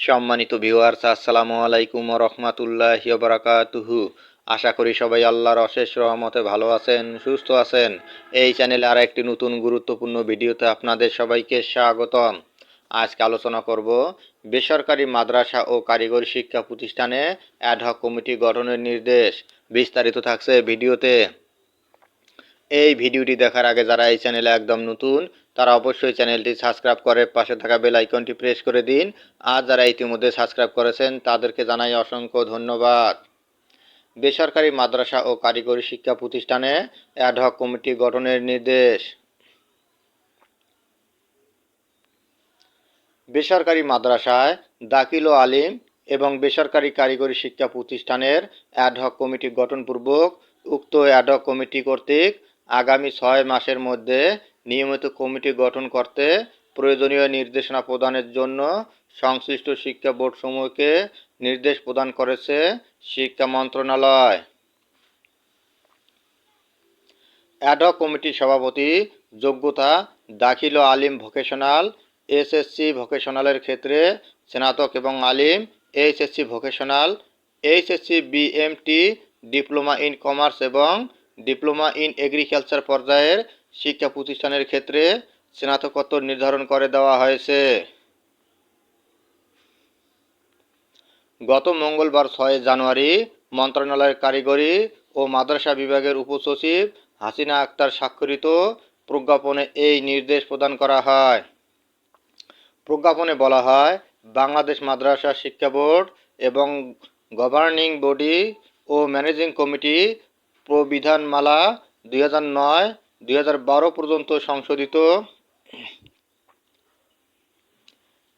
সম্মানিত ভিউয়ার্স আসসালামু আলাইকুম রহমাতুল্লাহ বারাকাতুহু। আশা করি সবাই আল্লাহর অশেষ রহমতে ভালো আছেন, সুস্থ আছেন। এই চ্যানেলে আর একটি নতুন গুরুত্বপূর্ণ ভিডিওতে আপনাদের সবাইকে স্বাগতম। আজকে আলোচনা করব বেসরকারি মাদ্রাসা ও কারিগরি শিক্ষা প্রতিষ্ঠানে অ্যাডহক কমিটি গঠনের নির্দেশ। বিস্তারিত থাকছে ভিডিওতে। এই ভিডিওটি দেখার আগে যারা এই চ্যানেলে একদম নতুন, তারা অবশ্যই চ্যানেলটি সাবস্ক্রাইব করে পাশে থাকা বেল আইকনটি প্রেস করে দিন। আর যারা ইতিমধ্যে সাবস্ক্রাইব করেছেন, তাদেরকে জানাই অসংখ্য ধন্যবাদ। বেসরকারি মাদ্রাসা ও কারিগরি শিক্ষা প্রতিষ্ঠানে অ্যাডহক কমিটি গঠনের নির্দেশ। বেসরকারি মাদ্রাসায় দাখিল ও আলিম এবং বেসরকারি কারিগরি শিক্ষা প্রতিষ্ঠানের অ্যাডহক কমিটি গঠনপূর্বক উক্ত অ্যাডহক কমিটি কর্তৃক আগামী ছয় মাসের মধ্যে নিয়মিত কমিটি গঠন করতে প্রয়োজনীয় নির্দেশনা প্রদানের জন্য সংশ্লিষ্ট শিক্ষা বোর্ডসমূহকে নির্দেশ প্রদান করেছে শিক্ষা মন্ত্রণালয়। অ্যাডহক কমিটির সভাপতি যোগ্যতা দাখিল ও আলিম ভোকেশনাল এসএসসি ভোকেশনালের ক্ষেত্রে স্নাতক এবং আলিম HSC vocational HSC BMT diploma in commerce এবং ডিপ্লোমা ইন এগ্রিকালচার পর্যায়ের শিক্ষা প্রতিষ্ঠানের ক্ষেত্রে স্নাতকোত্তর নির্ধারণ করে দেওয়া হয়েছে। গত মঙ্গলবার ছয় জানুয়ারি মন্ত্রণালয়ের কারিগরি ও মাদ্রাসা বিভাগের উপসচিব হাসিনা আক্তার স্বাক্ষরিত প্রজ্ঞাপনে এই নির্দেশ প্রদান করা হয়। প্রজ্ঞাপনে বলা হয়, বাংলাদেশ মাদ্রাসা শিক্ষা বোর্ড এবং গভর্নিং বডি ও ম্যানেজিং কমিটি প্রবিধানমালা দুই হাজার নয়, দুই হাজার পর্যন্ত সংশোধিত।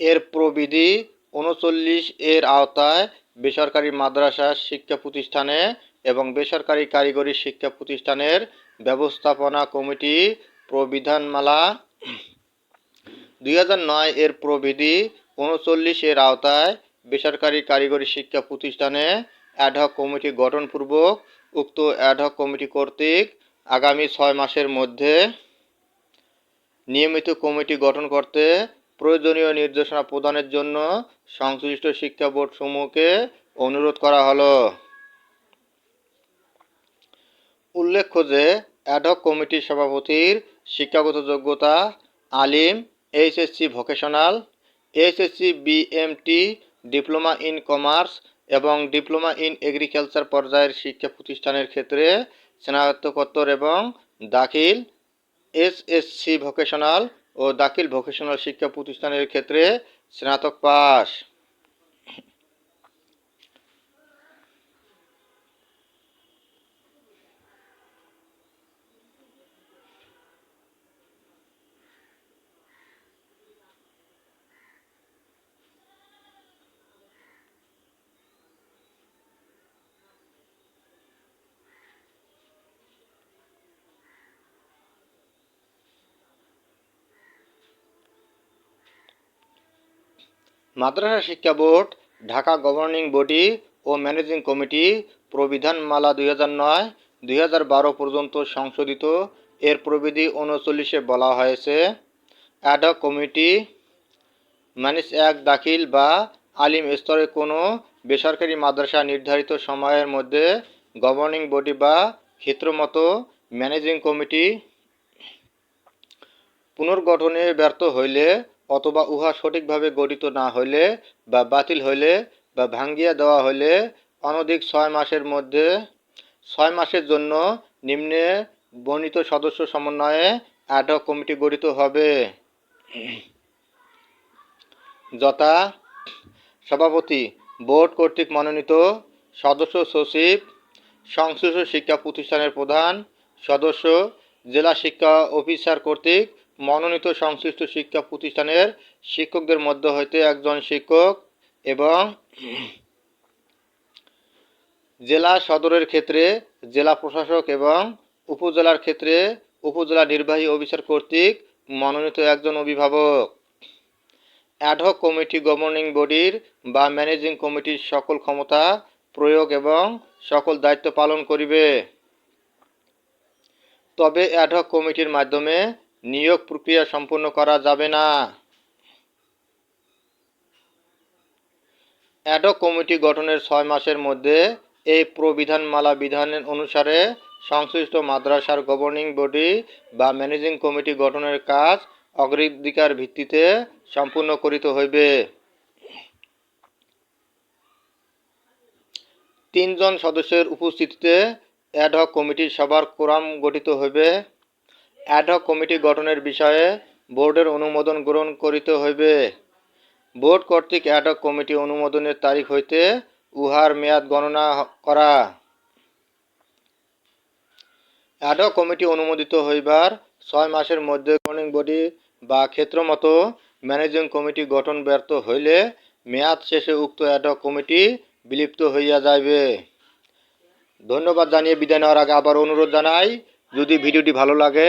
এর প্রবিধি উনচল্লিশ এর আওতায় বেসরকারি মাদ্রাসা শিক্ষা প্রতিষ্ঠানে এবং বেসরকারি কারিগরি শিক্ষা প্রতিষ্ঠানের ব্যবস্থাপনা কমিটি প্রবিধানমালা। দুই নয় এর প্রবিধি উনচল্লিশ এর আওতায় বেসরকারি কারিগরি শিক্ষা প্রতিষ্ঠানে অ্যাডহক কমিটি গঠনপূর্বক উক্ত অ্যাডহক কমিটি কর্তৃক আগামী ছয় মাসের মধ্যে নিয়মিত কমিটি গঠন করতে প্রয়োজনীয় নির্দেশনা প্রদানের জন্য সংশ্লিষ্ট শিক্ষা বোর্ড সমূহকে অনুরোধ করা হলো। উল্লেখ্য যে অ্যাডহক কমিটির সভাপতির শিক্ষাগত যোগ্যতা আলিম HSC vocational HSC BMT diploma in commerce এবং ডিপ্লোমা ইন এগ্রিকালচার পর্যায়ের শিক্ষা প্রতিষ্ঠানের ক্ষেত্রে স্নাতকোত্তর এবং দাখিল এসএসসি ভোকেশনাল ও দাখিল ভোকেশনাল শিক্ষা প্রতিষ্ঠানের ক্ষেত্রে স্নাতক পাস মাদ্রাসা শিক্ষা বোর্ড, ঢাকা গভর্নিং বডি ও ম্যানেজিং কমিটি প্রবিধানমালা দুই হাজার নয়, দুই হাজার বারো পর্যন্ত সংশোধিত। এর প্রবিধি উনচল্লিশে বলা হয়েছে। অ্যাডক কমিটি মানিস এক দাখিল বা আলিম স্তরে কোনো বেসরকারি মাদ্রাসা নির্ধারিত সময়ের মধ্যে গভর্নিং বডি বা ক্ষেত্রমতো ম্যানেজিং কমিটি পুনর্গঠনে ব্যর্থ হইলে অথবা উহা সঠিকভাবে গঠিত না হইলে বা বাতিল হইলে বা ভাঙ্গিয়া দেওয়া হইলে অনধিক ছয় মাসের মধ্যে, ছয় মাসের জন্য নিম্নে বর্ণিত সদস্য সমন্বয়ে অ্যাডহক কমিটি গঠিত হবে। যথা সভাপতি, বোর্ড কর্তৃক মনোনীত সদস্য সচিব, সংশ্লিষ্ট শিক্ষা প্রতিষ্ঠানের প্রধান, সদস্য, জেলা শিক্ষা অফিসার কর্তৃক মনোনীত সংশ্লিষ্ট শিক্ষা প্রতিষ্ঠানের শিক্ষকদের মধ্য হইতে একজন শিক্ষক এবং জেলা সদরের ক্ষেত্রে জেলা প্রশাসক এবং উপজেলার ক্ষেত্রে উপজেলা নির্বাহী অফিসার কর্তৃক মনোনীত একজন অভিভাবক। অ্যাডহক কমিটি গভর্নিং বডির বা ম্যানেজিং কমিটির সকল ক্ষমতা, প্রয়োগ এবং সকল দায়িত্ব পালন করিবে। তবে অ্যাডহক কমিটির মাধ্যমে নিয়োগ প্রক্রিয়া সম্পন্ন করা যাবে না। অ্যাডক কমিটি গঠনের ছয় মাসের মধ্যে এই প্রবিধানমালা বিধানের অনুসারে সংশ্লিষ্ট মাদ্রাসার গভর্নিং বডি বা ম্যানেজিং কমিটি গঠনের কাজ অগ্রাধিকার ভিত্তিতে সম্পূর্ণ করিতে হইবে। তিনজন সদস্যের উপস্থিতিতে অ্যাডহক কমিটির সবার কোরাম গঠিত হইবে। অ্যাডহক কমিটি গঠনের বিষয়ে বোর্ডের অনুমোদন গ্রহণ করিতে হইবে। বোর্ড কর্তৃক অ্যাডহক কমিটি অনুমোদনের তারিখ হইতে উহার মেয়াদ গণনা করা। অ্যাডহক কমিটি অনুমোদিত হইবার ছয় মাসের মধ্যে গভর্নিং বডি বা ক্ষেত্রমতো ম্যানেজিং কমিটি গঠন ব্যর্থ হইলে মেয়াদ শেষে উক্ত অ্যাডহক কমিটি বিলুপ্ত হইয়া যাইবে। ধন্যবাদ জানিয়ে বিদায় নেওয়ার আগে আবার অনুরোধ জানাই, যদি ভিডিওটি ভালো লাগে